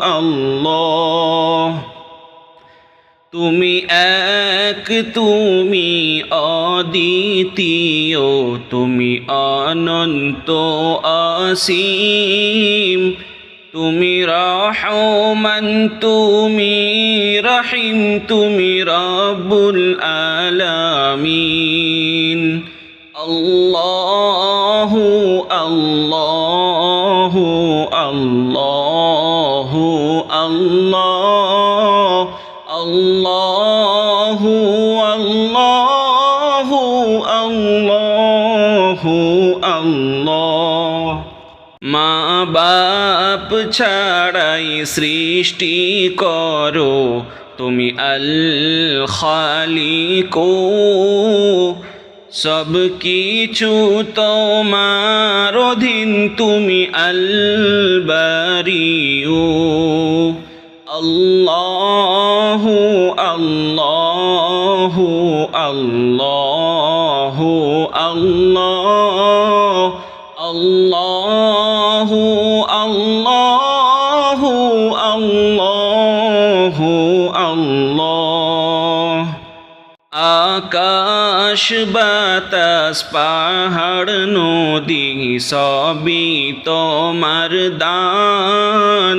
আল্লাহ। তুমি এক, তুমি অদ্বিতীয়, তুমি অনন্ত আসিম তুমি রহমান, তুমি রহিম, তুমি রবুল আলামিন। আল্লাহু আল্লাহু, আল্লাহ। আল্লাহ, আল্লাহু আল্লাহু আল্লাহু মা বাপ ছাড়াই সৃষ্টি করো, তুমি আল খালিকো সব কিছু তোমার অধীন, তুমি আল বারিও আল্লাহু আল্লাহু আল্লাহু আল্লাহ আল্লাহু আল্লাহু আল্লাহু আল্লাহ আকাশ, বাতাস, পাহাড়, নদী, সবই তোমার দান।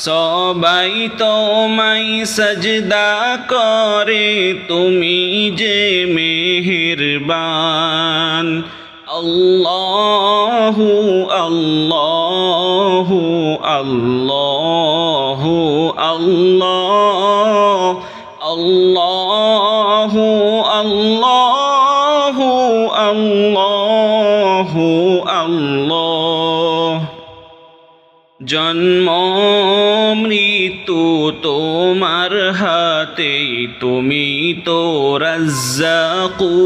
সবাই তোমায় সজদা করে, তুমি যে মেহেরবান। আল্লাহু আল্লাহু আল্লাহু, আল্লাহ। আল্লাহু আল্লাহু আল্লাহু, আল্লাহ। জন্ম, মৃত্যু তোমার হাতে, তুমি তো রাজ্জাকু।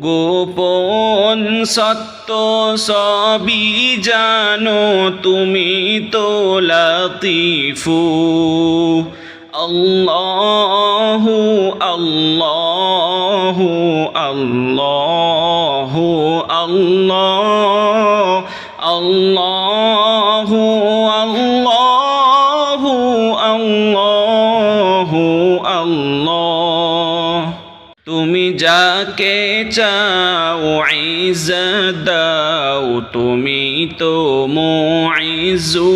গোপন সত্য সবই জানো, তুমি তো লতিফু। আল্লাহু আল্লাহু আল্লাহু, আল্লাহ, আল্লাহু। যাকে চাও ইজ্জত দাও তুমি তো মুইজু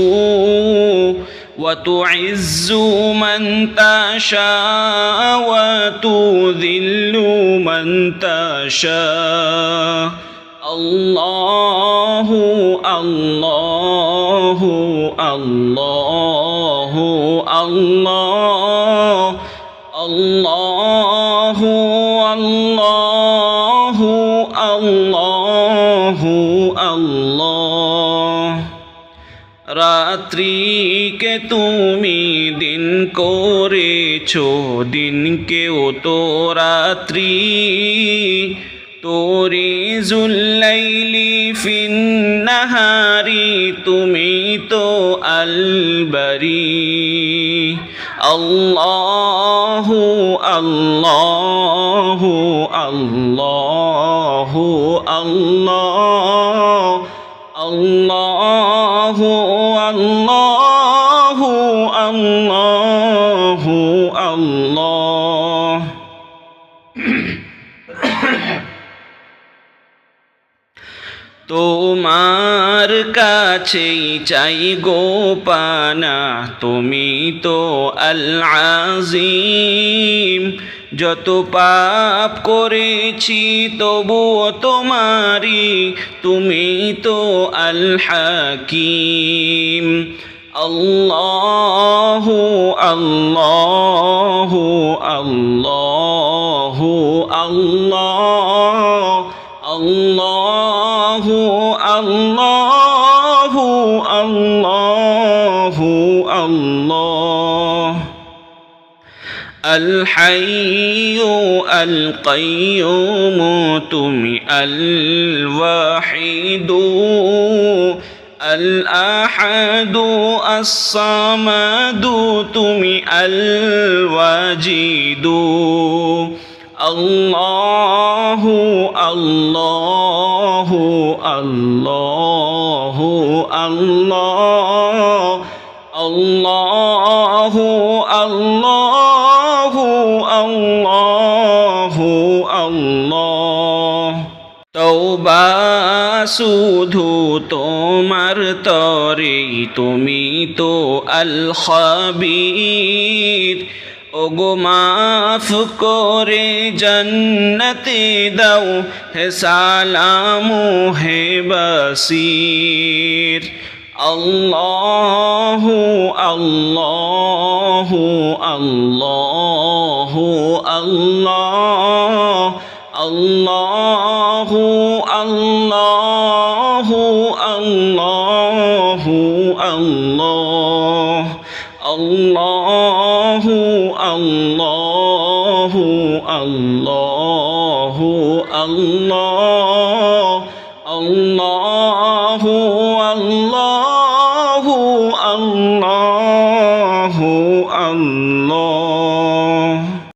وتعز من تشاء وتذل من تشاء الله الله الله الله আল্লাহ আল্লাহ রাত্রিকে তুমি দিন করেছ, দিনকেও তো রাত্রি। তোরে জুল্লাইলি ফিন্নাহারি, তুমি তো আলবারি। আল্লাহ আল্লাহ আল্লাহ। আল্লাহ আল্লাহু আল্লাহু আল্লাহু আল্লাহ। তোমার কাছেই চাই গোপানা তুমি তো আল আজিম যত পাপ করেছি, তবুও তোমারি তুমি তো আল্লাহ আল্লাহ আল্লাহ আল্লাহ আল্লাহ। আল্লাহ আল্লাহ আল্লাহ আল্লাহ। الحي القيوم تم الواحد. الأحد الصمد تم الواجد. الله الله الله الله الله الله শুধু তোমার তরে তুমি তো আল খাবির ওগো, মাফ করে জন্নতে দাও, হে সালামু, হে বসির। আল্লাহ আল্লাহ আল্লাহ আল্লাহ আল্লাহ আল্লাহ। আল্লাহ আল্লাহ